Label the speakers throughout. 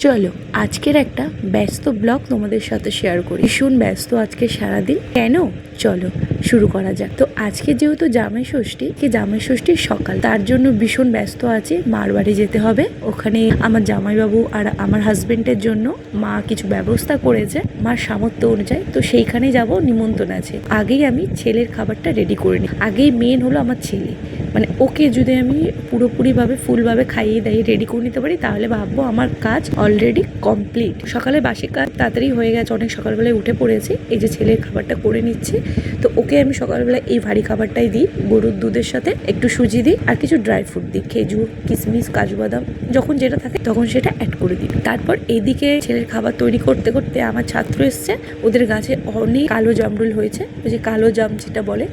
Speaker 1: চলো, আজকের একটা ব্যস্ত ব্লগ তোমাদের সাথে শেয়ার করি। ভীষণ ব্যস্ত আজকে সারাদিন। কেন? চলো, শুরু করা যাক। তো আজকে যেহেতু জামাই ষষ্ঠী কি জামাই ষষ্ঠীর সকাল। তার জন্য ভীষণ ব্যস্ত আছে। মার বাড়ি যেতে হবে। ওখানে আমার জামাইবাবু আর আমার হাজবেন্ডের জন্য মা কিছু ব্যবস্থা করেছে, মার সামর্থ্য অনুযায়ী। তো সেইখানে যাব, নিমন্ত্রণ আছে। আগেই আমি ছেলের খাবারটা রেডি করে নিই। আগেই মেন হলো আমার ছেলে। মানে ওকে যদি আমি পুরোপুরিভাবে, ফুলভাবে খাইয়ে দাইয়ে রেডি করে নিতে পারি, তাহলে ভাববো আমার কাজ অলরেডি কমপ্লিট সকালে বাসি কাজ তাড়াতাড়ি হয়ে গেছে, অনেক সকালবেলায় উঠে পড়েছি, এই যে ছেলের খাবারটা করে নিচ্ছি। তো ওকে আমি সকালবেলা এই ভারী খাবারটাই দিই, গরুর দুধের সাথে একটু সুজি দিই, আর কিছু ড্রাই ফ্রুট দিই, খেজুর কিশমিশ কাজু বাদাম, যখন যেটা থাকে তখন সেটা অ্যাড করে দিই। তারপর এইদিকে ছেলের খাবার তৈরি করতে করতে আমার ছাত্র এসছে, ওদের গাছে অনেক কালো জামরুল হয়েছে, ওই যে কালো জাম যেটা বলে,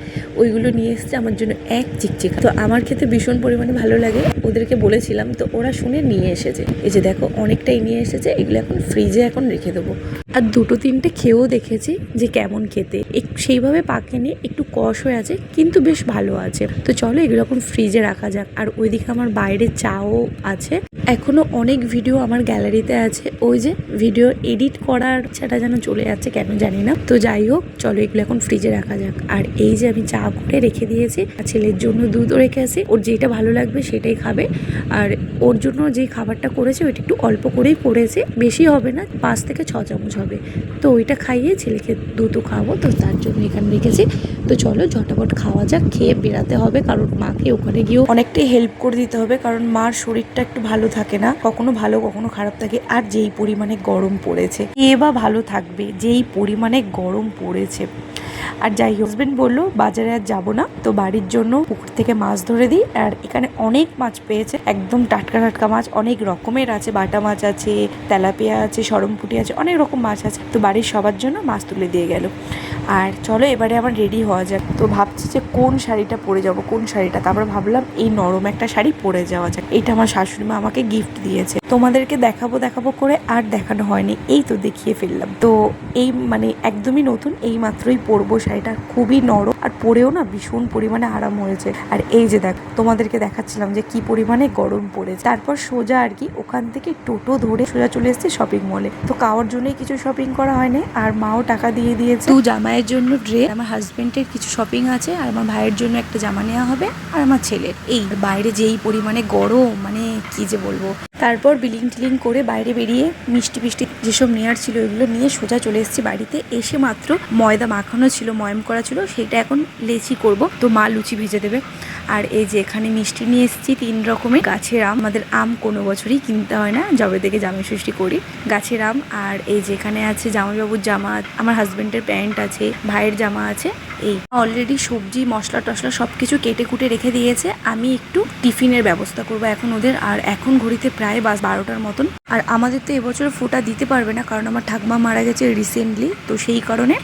Speaker 1: ওইগুলো নিয়ে এসছে, আমার জন্য এক চিকচিকা। তো আমার খেতে ভীষণ পরিমাণে ভালো লাগে। ওদেরকে বলেছিলাম, তো ওরা শুনে নিয়ে এসেছে। এই যে দেখো, অনেকটাই নিয়ে এসেছে। এগুলো এখন ফ্রিজে এখন রেখে দেবো। আর দুটো তিনটে খেয়েও দেখেছি যে কেমন খেতে। সেইভাবে পাকেনি একটু কষ হয়ে আছে, কিন্তু বেশ ভালো আছে। তো চলো এখন ফ্রিজে রাখা যাক। আর ওইদিকে আমার বাইরে চাও আছে। এখনও অনেক ভিডিও আমার গ্যালারিতে আছে। ওই যে ভিডিও এডিট করার সেটা যেন চলে যাচ্ছে, কেন জানি না। তো যাই হোক, চলো এগুলো এখন ফ্রিজে রাখা যাক। আর এই যে আমি চা করে রেখে দিয়েছি, আর ছেলের জন্য দুধও রেখে আসি। ওর যেটা ভালো লাগবে সেটাই খাবে। আর ওর জন্য যে খাবারটা করেছে, ওইটা একটু অল্প করেই করেছে। বেশি হবে না, পাঁচ থেকে ছ চামচ হবে। তো ওইটা খাইয়ে ছেলেকে দুধও খাওয়াবো। তো তার জন্য এখানে রেখেছি। তো চলো ঝটাপট খাওয়া যাক, খেয়ে বেরাতে হবে। কারণ মাকে ওখানে গিয়েও অনেকটাই হেল্প করে দিতে হবে। কারণ মার শরীরটা একটু ভালো থাকে না। কখনো ভালো, কখনো খারাপ থাকে। আর যেই পরিমাণে গরম পড়েছে কে বা ভালো থাকবে। যেই পরিমাণে গরম পড়েছে। আর যাই হাজবেন্ড বলল, বাজারে আর যাব না, তো বাড়ির জন্য পুকুর থেকে মাছ ধরে দিই। আর এখানে অনেক মাছ পেয়েছে, একদম টাটকা টাটকা মাছ, অনেক রকমের আছে, বাটা মাছ আছে, তেলাপিয়া আছে, সরমপুটি আছে, অনেক রকম মাছ আছে। তো বাড়ির সবার জন্য মাছ তুলে দিয়ে গেল। আর চলো এবারে আমার রেডি হওয়া যাক। তো ভাবছি যে কোন শাড়িটা পরে যাব, কোন শাড়িটা? তারপর ভাবলাম এই নরম একটা শাড়ি পরে যাওয়া যাক। এটা আমার শাশুড়ি মা আমাকে গিফট দিয়েছে। তোমাদেরকে দেখাবো দেখাবো করে আর দেখানো হয়নি, এই তো দেখিয়ে ফেললাম। তো এই মানে একদমই নতুন, এই মাত্রই পরবো শাড়িটা খুবই নরম। আর পরেও না ভীষণ পরিমাণে আরাম হয়েছে। আর এই যে দেখ, তোমাদেরকে দেখাচ্ছিলাম যে কি পরিমাণে গরম পড়েছে। তারপর সোজা আর কি ওখান থেকে টোটো ধরে সোজা চলে এসেছি শপিং মলে তো কাওয়ার জন্যই কিছু শপিং করা হয়নি, আর মাও টাকা দিয়ে দিয়েছে। দু জামাইয়ের জন্য ড্রেস আমার হাজবেন্ডের কিছু শপিং আছে, আর আমার ভাইয়ের জন্য একটা জামা নেওয়া হবে, আর আমার ছেলের। এই বাইরে যেই পরিমাণে গরম মানে কি যে বলব। তারপর বিলিং টিলিং করে বাইরে বেরিয়ে মিষ্টি ফিষ্টি যেসব নেওয়ার ছিল এগুলো নিয়ে সোজা চলে এসেছি বাড়িতে। এসে মাত্র ময়দা মাখানো ছিল, ময়ম করা ছিল, সেটা এখন লেচি করব। তো মা লুচি ভেজে দেবে। আর এই যে এখানে মিষ্টি নিয়ে এসেছি তিন রকমের। গাছের আম, আমাদের আম কোনো বছরই কিনতে হয় না। জবে থেকে জামাই ষষ্ঠী করি। গাছের আম আর এই যে এখানে আছে জামাইবাবুর জামা, আমার হাজব্যান্ডের প্যান্ট আছে, ভাইয়ের জামা আছে। এই অলরেডি সবজি, মশলা টশলা সব কিছু কেটে কুটে রেখে দিয়েছে। আমি একটু টিফিনের ব্যবস্থা করব এখন ওদের। আর এখন ঘড়িতে প্রায় বাস বারোটার মতন। আর আমাদের তো এবছর ফোটা দিতে পারবে না, কারণ আমার ঠাকমা মারা গেছে রিসেন্টলি তো সেই কারণে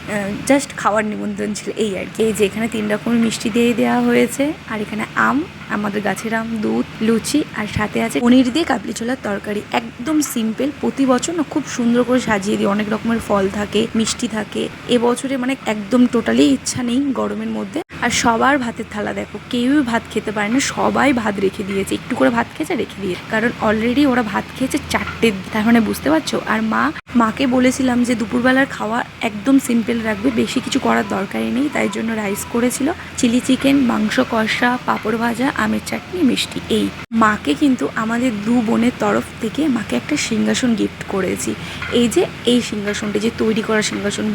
Speaker 1: জাস্ট খাওয়ার নিমন্ত্রণ ছিল। এই আর কি। এই যে এখানে তিন রকমের মিষ্টি দিয়ে দেওয়া হয়েছে। আর এখানে আম আমাদের গাছের আম, দুধ, লুচি আর সাথে আছে পনির দিয়ে কাবলি ছোলার তরকারি। একদম সিম্পল প্রতি বছর না খুব সুন্দর করে সাজিয়ে দিই। অনেক রকমের ফল থাকে, মিষ্টি থাকে। এবছরে মানে একদম টোটালি ইচ্ছা নেই গরমের মধ্যে। আর সবার ভাতের থালা দেখো, কেউই ভাত খেতে পারে না সবাই ভাত রেখে দিয়েছে। একটু করে ভাত খেয়েছে, রেখে দিয়ে। কারণ অলরেডি ওরা ভাত খেয়েছে চারটে, তার মানে বুঝতে পারছ? আর মা, মাকে বলেছিলাম যে দুপুরবেলার খাওয়া একদম সিম্পল রাখবে, বেশি কিছু করার দরকারই নেই, তাই জন্য রাইস করেছিল। চিলি চিকেন মাংস কষা, পাঁপড় ভাজা, আমের চাটনি, মিষ্টি, এই। মাকে কিন্তু আমাদের দু বোনের তরফ থেকে মাকে একটা সিংহাসন গিফট করেছি। এই যে, এই সিংহাসনটা যে তৈরি করা সিংহাসন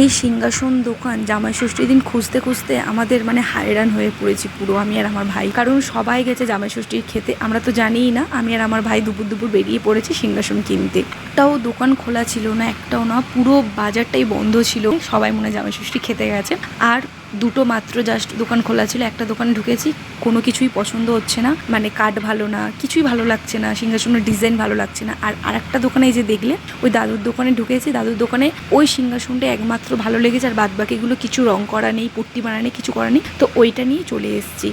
Speaker 1: এই সিংহাসন, দোকান জামাই ষষ্ঠীর দিন খুঁজতে খুঁজতে আমাদের মানে হায়রান হয়ে পড়েছি পুরো, আমি আর আমার ভাই। কারণ সবাই গেছে জামাই ষষ্ঠীর খেতে, আমরা তো জানিই না, আমি আর আমার ভাই দুপুর দুপুর বেরিয়ে পড়েছি সিংহাসন কিনতে। একটাও দোকান খোলা ছিল না, একটাও না, পুরো বাজারটাই বন্ধ ছিল। সবাই মনে জামাই ষষ্ঠী খেতে গেছে। আর দুটো মাত্র জাস্ট দোকান খোলা ছিল, একটা দোকানে ঢুকেছি, কোনো কিছুই পছন্দ হচ্ছে না মানে কাঠ ভালো না, কিছুই ভালো লাগছে না, সিংহাসনের ডিজাইন ভালো লাগছে না। আর আরেকটা দোকানে যে দেখলে, ওই দাদুর দোকানে ঢুকেছি, দাদুর দোকানে ওই সিংহাসনটা একমাত্র ভালো লেগেছে আর বাদ বাকিগুলো কিছু রং করা নেই, পট্টি বানা নেই, কিছু করা নেই। তো ওইটা নিয়ে চলে এসেছি।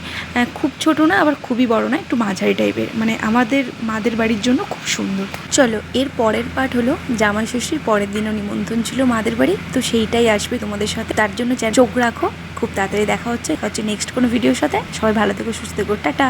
Speaker 1: খুব ছোট না, আবার খুবই বড় না, একটু মাঝারি টাইপের। মানে আমাদের মাদের বাড়ির জন্য খুব সুন্দর। চলো, এর পরের পার্ট হলো, জামাই ষষ্ঠীর পরের দিনও নিমন্ত্রণ ছিল মাদের বাড়ি। তো সেইটাই আসবে তোমাদের সাথে। তার জন্য চোখ রাখো। খুব তাড়াতাড়ি দেখা হচ্ছে। হচ্ছে নেক্সট কোনো ভিডিওর সাথে। সবাই ভালো থেকো, সুস্থ থেকো। টাটা!